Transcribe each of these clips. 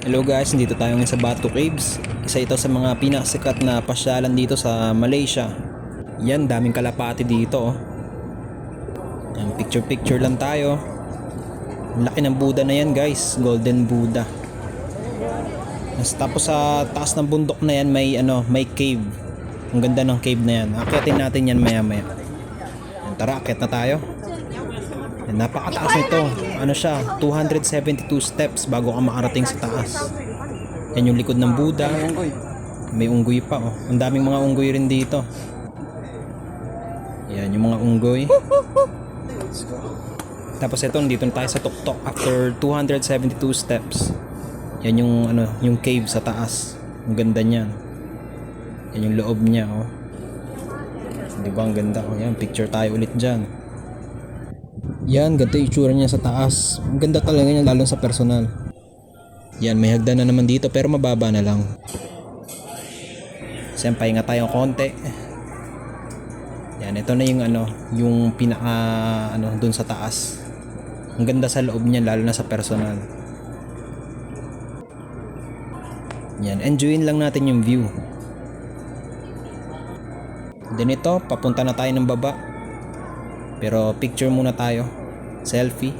Hello guys, dito tayo ngayon sa Batu Caves. Isa ito sa mga pinakasikat na pasyalan dito sa Malaysia. Yan, daming kalapati dito. Oh. Yan, picture picture lang tayo. Laki ng Buddha na yan guys, Golden Buddha. Tapos- Tapos sa taas ng bundok na yan may ano, may cave. Ang ganda ng cave na yan. Akyatin natin yan maya maya. Tara, akyat na tayo. Napakataas nito. Ano siya? 272 steps bago ka makarating sa taas. Yan yung likod ng Buddha. May unggoy pa oh. Ang daming mga unggoy rin dito. Yan yung mga unggoy. Tapos ito, dito na tayo sa tuktok after 272 steps. Yan yung ano, yung cave sa taas. Ang ganda niyan. Yan yung loob niya oh. Di ba ang ganda oh. Yan, picture tayo ulit diyan. Yan, ganito yung itsura niya sa taas. Ganda talaga niya lalo sa personal. Yan, may hagdan na naman dito pero mababa na lang. Siyempre, pahinga tayo konti. Yan, ito na yung ano, yung pinaka ano dun sa taas. Ang ganda sa loob niya lalo na sa personal. Yan, enjoyin lang natin yung view. Then ito, papunta na tayo ng baba. Pero picture muna tayo. Selfie.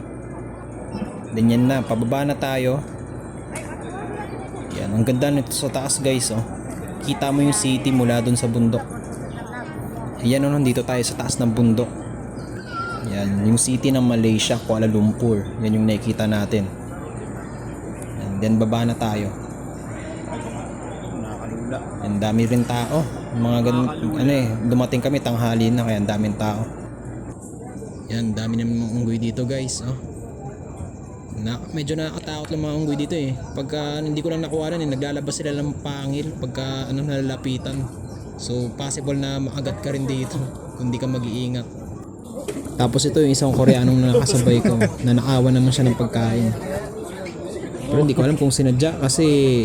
Then yan na, pababa na tayo. Yan, ang ganda nito sa taas guys oh. Kita mo yung city mula dun sa bundok. Ayan oh, nandito tayo sa taas ng bundok. Yan, yung city ng Malaysia, Kuala Lumpur. Yan yung nakikita natin. And then baba na tayo. Ang dami rin tao. Mga ganun, ano eh, dumating kami tanghali na kaya ang daming tao. Yan, dami naman mga unggoy dito guys. Oh. Na, medyo nakakatakot lang mga unggoy dito eh. Pagka hindi ko lang nakuha eh, naglalabas sila ng pangil pagka ano, nalalapitan. So possible na makagat ka rin dito kung di ka mag-iingat. Tapos ito yung isang koreanong nakasabay ko na nakawa naman siya ng pagkain. Pero hindi ko alam kung sinadya kasi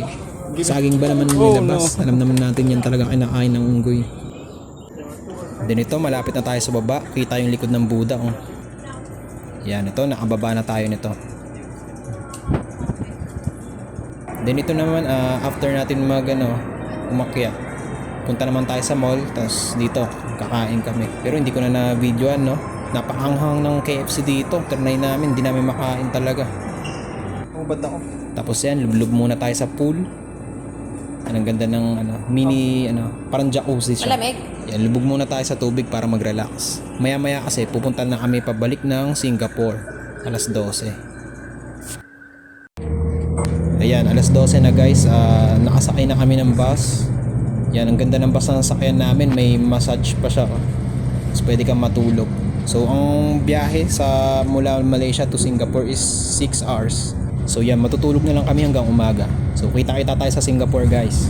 saging ba naman nilabas. Alam naman natin yan talaga kinakain ng unggoy. Then ito, malapit na tayo sa baba. Kita yung likod ng Buddha. Oh. Yan, ito, nakababa na tayo nito. Then ito naman, ah, after natin mag, ano, umakyat, punta naman tayo sa mall, tapos dito, kakain kami. Pero hindi ko na na-videoan, no? Napakanghang ng KFC dito. Trinay namin, hindi namin makain talaga. Tapos yan, lublub muna tayo sa pool. Ang ganda ng ano, mini ano, parang jacuzzi siya. Malamig? Yan, lubog muna tayo sa tubig para mag-relax. Maya-maya kasi pupunta na kami pabalik ng Singapore. Alas 12. Ayan, alas 12 na guys. Ah, nakasakay na kami ng bus. Yan, ang ganda ng bus na nasakyan namin. May massage pa siya. Tapos pwede kang matulog. So, ang biyahe sa mula Malaysia to Singapore is 6 hours. So, yan, matutulog na lang kami hanggang umaga. So, kita-kita tayo sa Singapore guys.